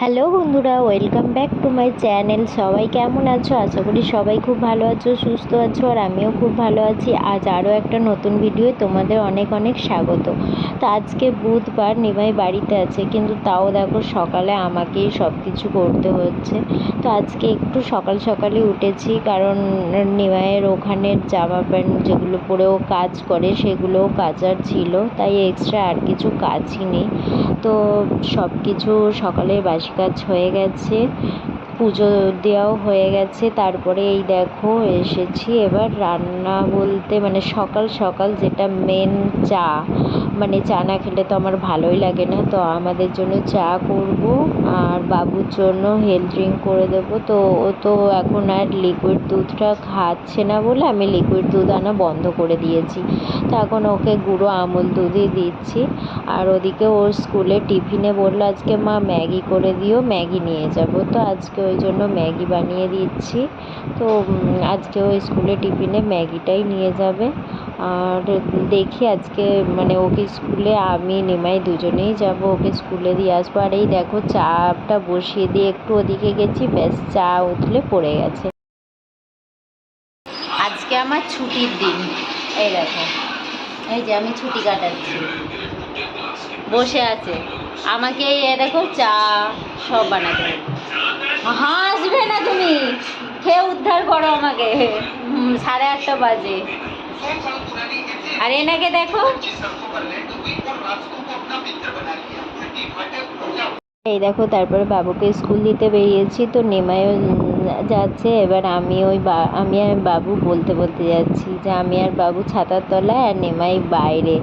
Hello বন্ধুরা, welcome back to my channel. সবাই কেমন আছো? আশা করি সবাই খুব ভালো আছো, সুস্থ আছো, আর আমিও খুব ভালো আছি। আজ আরও একটা নতুন ভিডিও তোমাদের অনেক অনেক স্বাগত। তো আজকে বুধবার নিমাই বাড়িতে আছে, কিন্তু তাও দেখো সকালে আমাকেই সব কিছু করতে হচ্ছে। তো আজকে একটু সকাল সকালে উঠেছি, কারণ নিমাইয়ের ওখানের জামা প্যান্ট যেগুলো পরেও কাজ করে সেগুলোও কাচার ছিল, তাই এক্সট্রা আর কিছু কাজই নেই। তো সব কিছু সকালের বাসি কাজ হয়ে গেছে। পুজো দেওয়াও হয়ে গেছে। তারপরে এই দেখো, এসেছি এবার রান্না বলতে মানে সকাল সকাল যেটা মেন চা মানে চা না খেলে তো আমার ভালোই লাগে না। তো আমাদের জন্য চা করব আর বাবুর জন্য হেলথ ড্রিঙ্ক করে দেবো। তো ও তো এখন আর লিকুইড দুধটা খাচ্ছে না বলে আমি লিকুইড দুধ আনা বন্ধ করে দিয়েছি। তো এখন ওকে গুঁড়ো আমুল দুধই দিচ্ছি। আর ওদিকে ওর স্কুলে টিফিনে বলল, আজকে মা ম্যাগি করে দিও, ম্যাগি নিয়ে যাব। তো আজকে ওই জন্য ম্যাগি বানিয়ে দিচ্ছি। তো আজকে ওই স্কুলে টিফিনে ম্যাগিটাই নিয়ে যাবে। আর দেখি আজকে মানে ওকে স্কুলে আমি নিমাই দুজনেই যাব, ওকে স্কুলে দিয়ে আসব। আর এই দেখো চাটা বসিয়ে দিয়ে একটু ওদিকে গেছি, ব্যাস চা উঠলে পড়ে গেছে। আজকে আমার ছুটির দিন। এই দেখো, এই যে আমি ছুটি কাটাচ্ছি। বসে আছে। আমাকে এ দেখো চা সব বানাতে হাসবে না তুমি? খেয়ে উদ্ধার করো আমাকে। সাড়ে আটটা বাজে। আর এনাকে দেখো। এই দেখো, তারপরে বাবুকে স্কুল দিতে বেরিয়েছি, তো নেমায়ও যাচ্ছে, এবার আমি ওই বা, আমি আর বাবু বলতে বলতে যাচ্ছি যে আমি আর বাবু ছাতার তলায় আর নেমাই বাইরে।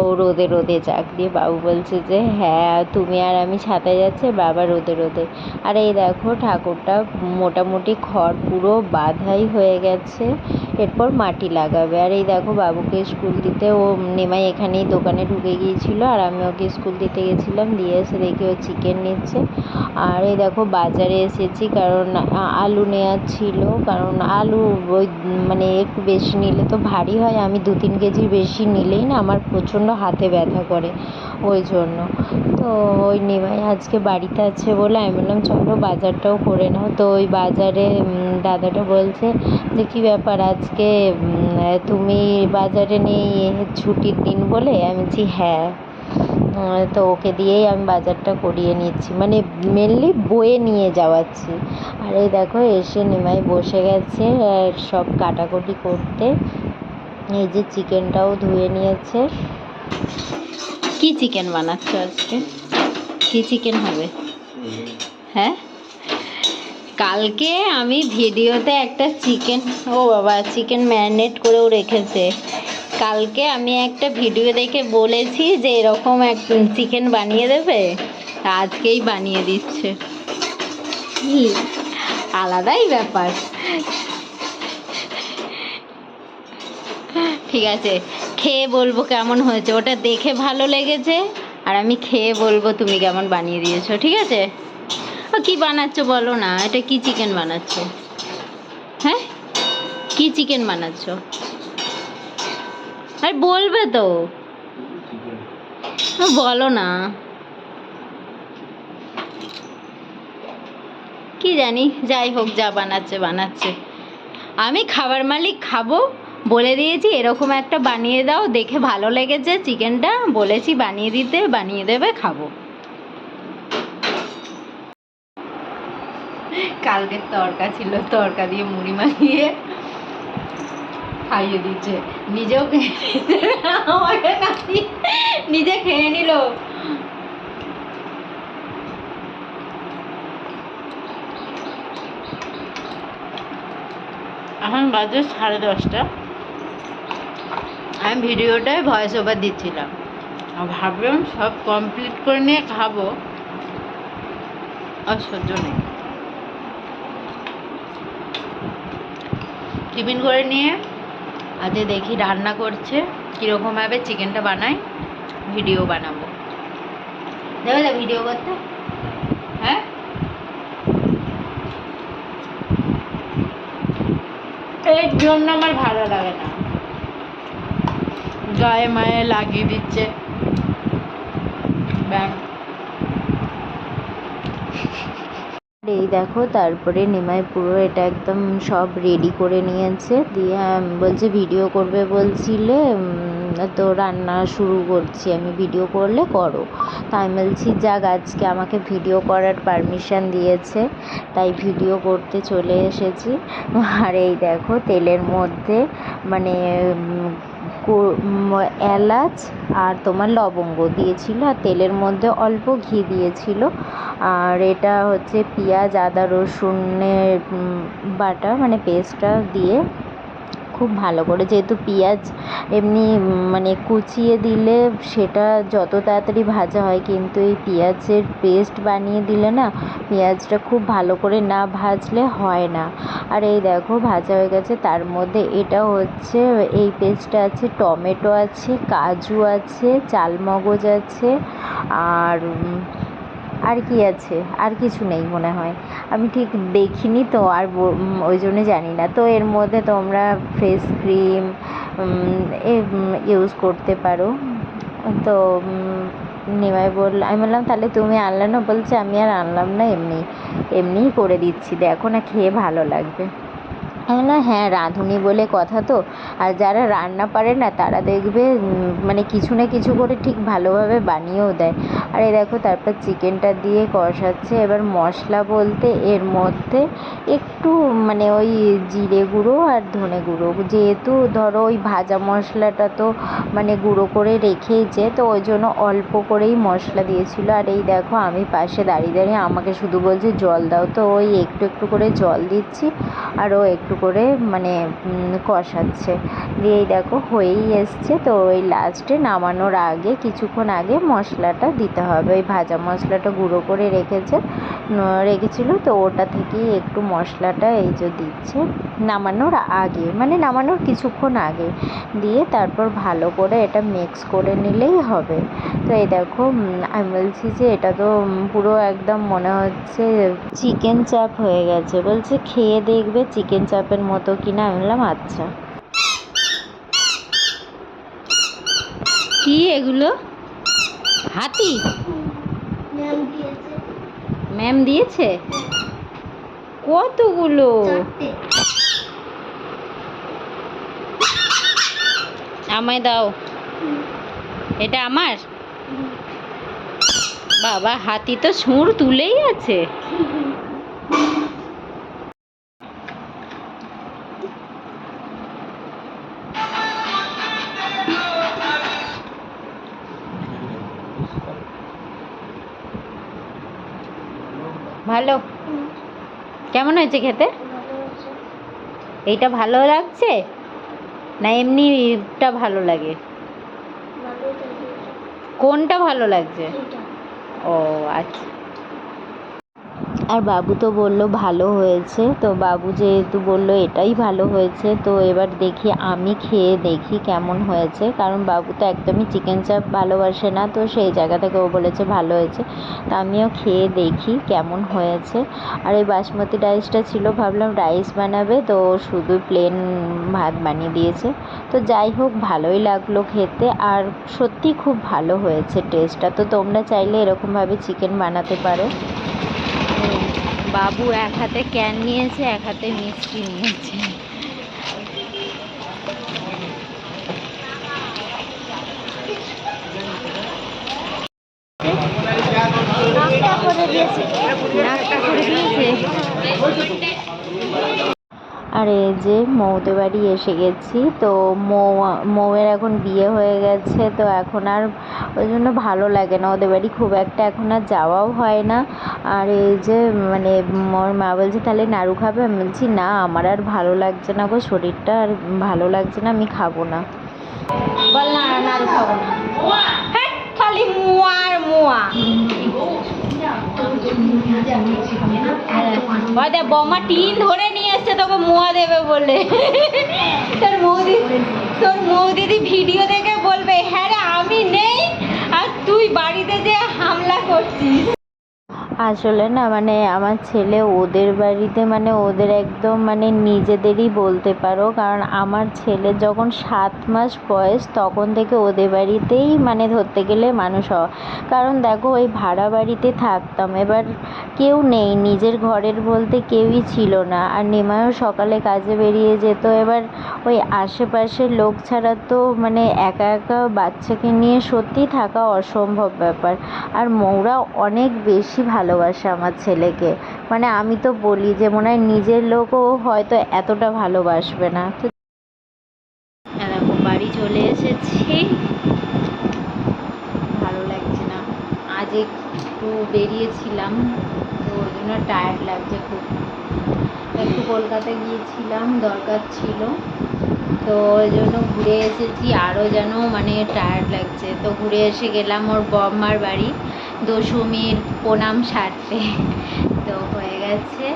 ও রোদে রোদে যাক দিয়ে বাবু বলছে যে হ্যাঁ তুমি আর আমি ছাতায় যাচ্ছে বাবা রোদে রোদে। আর এই দেখো ঠাকুরটা মোটামুটি খড় পুরো বাঁধাই হয়ে গেছে, এরপর মাটি লাগাবে। আর এই দেখো বাবুকে স্কুল দিতে, ও নেমাই এখানেই দোকানে ঢুকে গিয়েছিল, আর আমি ওকে স্কুল দিতে গেছিলাম, দিয়ে এসে দেখি ও চিকেন নিচ্ছে। আর এই দেখো বাজারে এসেছি, কারণ আলু নেওয়ার ছিল, কারণ আলু ওই মানে একটু বেশি নিলে তো ভারী হয়। আমি দু তিন কেজি বেশি নিলেই না আমার প্রচণ্ড হাতে ব্যথা করে ওই জন্য। তো ওই নিমাই আজকে বাড়িতে আছে বলে আমি বললাম, চলো বাজারটাও করে নাও। তো ওই বাজারে দাদাটা বলছে যে, কী ব্যাপার আজকে তুমি বাজারে নেই ছুটির দিন বলে? আমি বলছি হ্যাঁ। তো ওকে দিয়েই আমি বাজারটা করিয়ে নিচ্ছি। মানে মেনলি বয়ে নিয়ে যাওয়াচ্ছি। আর এই দেখো, এসে নিমাই বসে গেছে সব কাটাকুটি করতে। এই যে চিকেনটাও ধুয়ে নিয়েছে। কি চিকেন বানাচ্ছ আজকে? কি চিকেন হবে? হ্যাঁ? কালকে আমি ভিডিওতে একটা চিকেন, ও বাবা, চিকেন ম্যারিনেট করেও রেখেছে। কালকে আমি একটা ভিডিও দেখে বলেছি যে এরকম এক চিকেন বানিয়ে দেবে, আজকেই বানিয়ে দিচ্ছে। আলাদাই ব্যাপার। ঠিক আছে, খেয়ে বলব কেমন হয়েছে। ওটা দেখে ভালো লেগেছে, আর আমি খেয়ে বলব তুমি কেমন বানিয়ে দিয়েছ, ঠিক আছে? ও, কি বানাচ্ছ বলো না, এটা কি চিকেন বানাচ্ছ? হ্যাঁ? কি চিকেন বানাচ্ছ? আর বলবে তো। বলো না। কি জানি, যাই হোক, যা বানাচ্ছে বানাচ্ছে। আমি খাবার মালিক খাব, বলে দিয়েছি, এরকম একটা বানিয়ে দাও, দেখে ভালো লেগেছে চিকেনটা, বলেছি বানিয়ে দিতে, বানিয়ে দেবে, খাব। কালকের তরকা ছিল, তরকা দিয়ে মুড়ি মাখিয়ে খাইয়ে দিচ্ছে। নিজেও খেয়ে নিজে খেয়ে নিল। এখন বাজে সাড়ে দশটা। আমি ভিডিওটায় ভয়েস ওভার দিচ্ছিলাম। ভাবলাম সব কমপ্লিট করে নিয়ে খাব। আর সহ্য নেই। টিফিন করে নিয়ে আজকে দেখি রান্না করছে কীরকমভাবে চিকেনটা বানাই, ভিডিও বানাবো। দেবে তো ভিডিও করতে। হ্যাঁ? এর জন্য আমার ভালো লাগে না। গায়ে মায়ে লাগিয়ে দিচ্ছে। ব্যাগ দেখো, তারপরে নিমাই পুরো এটা একদম সব রেডি করে নিয়েছে। দিয়ে বলছে ভিডিও করবে বলছিলে তো রান্না শুরু করছি আমি ভিডিও করলে করো। তাই বলছি, যাক, আজকে আমাকে ভিডিও করার পারমিশন দিয়েছে। তাই ভিডিও করতে চলে এসেছি। আর এই দেখো, তেলের মধ্যে মানে এলাচ আর তোমার লবঙ্গ দিয়েছিল। আর তেলের মধ্যে অল্প ঘি দিয়েছিল। আর এটা হচ্ছে পেঁয়াজ, আদা, রসুনের বাটা মানে পেস্টটা দিয়ে খুব ভালো করে। যেহেতু পেঁয়াজ এমনি মানে কুচিয়ে দিলে সেটা যত তাড়াতাড়ি ভাজা হয়, কিন্তু এই পেঁয়াজের পেস্ট বানিয়ে দিলে না পেঁয়াজটা খুব ভালো করে না ভাজলে হয় না। আর এই দেখো, ভাজা হয়ে গেছে। তার মধ্যে এটা হচ্ছে, এই পেস্টটা আছে, টমেটো আছে, কাজু আছে, চালমগজ আছে, আর আর কি আছে? আর কিছু নেই মনে হয়। আমি ঠিক দেখিনি তো, আর ওই জন্য জানি না। তো এর মধ্যে তোমরা ফেস ক্রিম ইউজ করতে পারো। তো নিমাই বলল আমি বললাম, তাহলে তুমি আনলে না? বলছে, আমি আর আনলাম না, এমনি, এমনিই করে দিচ্ছি। দেখো না, খেয়ে ভালো লাগবে। বললাম হ্যাঁ রাঁধুনি বলে কথা তো। আর যারা রান্না পারে না, তারা দেখবে মানে কিছু না কিছু করে ঠিক ভালোভাবে বানিয়েও দেয়। আর এই দেখো, তারপর চিকেনটা দিয়ে কষাচ্ছে। এবার মশলা বলতে এর মধ্যে একটু মানে ওই জিরে গুঁড়ো আর ধনে গুঁড়ো। যেহেতু ধরো ওই ভাজা মশলাটা তো মানে গুঁড়ো করে রেখেইছে, তো ওই জন্য অল্প করেই মশলা দিয়েছিল। আর এই দেখো, আমি পাশে দাঁড়িয়ে দাঁড়িয়ে আমাকে শুধু বলছে, জল দাও। তো ওই একটু একটু করে জল দিচ্ছি, আর ও একটু করে মানে উম, কষাচ্ছে। দিয়েই দেখো হয়েই এসছে। তো ওই লাস্টে নামানোর আগে, কিছুক্ষণ আগে মশলাটা দিতে হবে। ওই ভাজা মশলাটা গুঁড়ো করে রেখেছে রেখেছিল। তো ওটা থেকেই একটু মশলাটা এই যে দিচ্ছে, নামানোর আগে মানে নামানোর কিছুক্ষণ আগে দিয়ে তারপর ভালো করে এটা মিক্স করে নিলেই হবে। তো এই দেখো আমি বলছি যে এটা তো পুরো একদম মনে হচ্ছে চিকেন চাপ হয়ে গেছে। বলছে খেয়ে দেখবে চিকেন চাপের মতো কিনা। আমি বললাম আচ্ছা। কি এগুলো? হাতি? ম্যাম দিয়েছে। কতগুলো? আমায় দাও। এটা আমার? বাবা হাতি তো সুর তুলেই আছে। ভালো? কেমন হয়েছে খেতে? এইটা ভালো লাগছে? না এমনিটা ভালো লাগে? কোনটা ভালো লাগছে? ও আচ্ছা। আর বাবু তো বলল ভালো হয়েছে, তো বাবু যেহেতু বলল এটাই ভালো হয়েছে, তো এবার দেখি আমি খেয়ে দেখি কেমন হয়েছে, কারণ বাবু তো একদমই চিকেন চাপ ভালোবাসে না, তো সেই জায়গা থেকে ও বলেছে ভালো হয়েছে, তো আমিও খেয়ে দেখি কেমন হয়েছে। আর এই বাসমতি রাইসটা ছিল, ভাবলাম রাইস বানাবে, তো শুধু প্লেন ভাত বানিয়ে দিয়েছে, তো যাই হোক ভালোই লাগল খেতে, আর সত্যি খুব ভালো হয়েছে টেস্টটা তো তোমরা চাইলে এরকমভাবে চিকেন বানাতে পারো। বাবু এক হাতে ক্যান নিয়েছে এক হাতে মিষ্টি নিয়েছে। নাকটা করে দিয়েছে। আর এই যে মৌদের বাড়ি এসে গেছি, তো মৌ, মৌয়ের এখন বিয়ে হয়ে গেছে, তো এখন আর ওই জন্য ভালো লাগে না। ওদের বাড়ি খুব একটা এখন আর যাওয়াও হয় না। আর এই যে মানে মোর মা বলছে, তাহলে নাড়ু খাবে? আমি বলছি, না, আমার আর ভালো লাগছে না গো, শরীরটা আর ভালো লাগছে না, আমি খাব না। বল না নাড়ু খাব না। খালি মুয়া আর মুয়া। ওই দেখ বমা টিন ধরে নিয়ে এসছে তোকে মোয়া দেবে বলে। তোর মৌদি, তোর মৌদিদি ভিডিও দেখে বলবে হ্যাঁ রে, আমি নেই, আর তুই বাড়িতে যে হামলা করছিস। আসলে না মানে আমার ছেলে ওদের বাড়িতে মানে ওদের একদম মানে নিজেদেরই বলতে পারো। কারণ আমার ছেলে যখন সাত মাস বয়স তখন থেকে ওদের বাড়িতেই মানে ধরতে গেলে মানুষ হওয়া। কারণ দেখো ওই ভাড়া বাড়িতে থাকতাম, এবার কেউ নেই, নিজের ঘরের বলতে কেউই ছিল না। আর নিমাইও সকালে কাজে বেরিয়ে যেত, এবার ওই আশেপাশের লোক ছাড়া তো মানে একা একা বাচ্চাকে নিয়ে সত্যি থাকা অসম্ভব ব্যাপার। আর মৌরা অনেক বেশি ভালোবাসে আমার ছেলেকে। মানে আমি তো বলি যে মনে হয় নিজের লোকও হয়তো এতটা ভালোবাসবে না। তো দেখো, বাড়ি চলে এসেছি। ভালো লাগছে না। আজ একটু বেরিয়েছিলাম, তো ওই জন্য টায়ার্ড লাগছে খুব। একটু কলকাতা গিয়েছিলাম, দরকার ছিল। তো ওই জন্য ঘুরে এসেছি। আরও যেন মানে টায়ার্ড লাগছে। তো ঘুরে এসে গেলাম ওর বম্মার বাড়ি, দশমীর প্রণাম সারতে। তো হয়ে গেছে।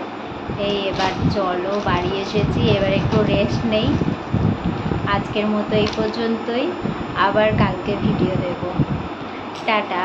এই এবার চলো, বাড়ি এসেছি। এবার একটু রেস্ট নেই। আজকের মতো এই পর্যন্তই। আবার কালকে ভিডিও দেব। টাটা।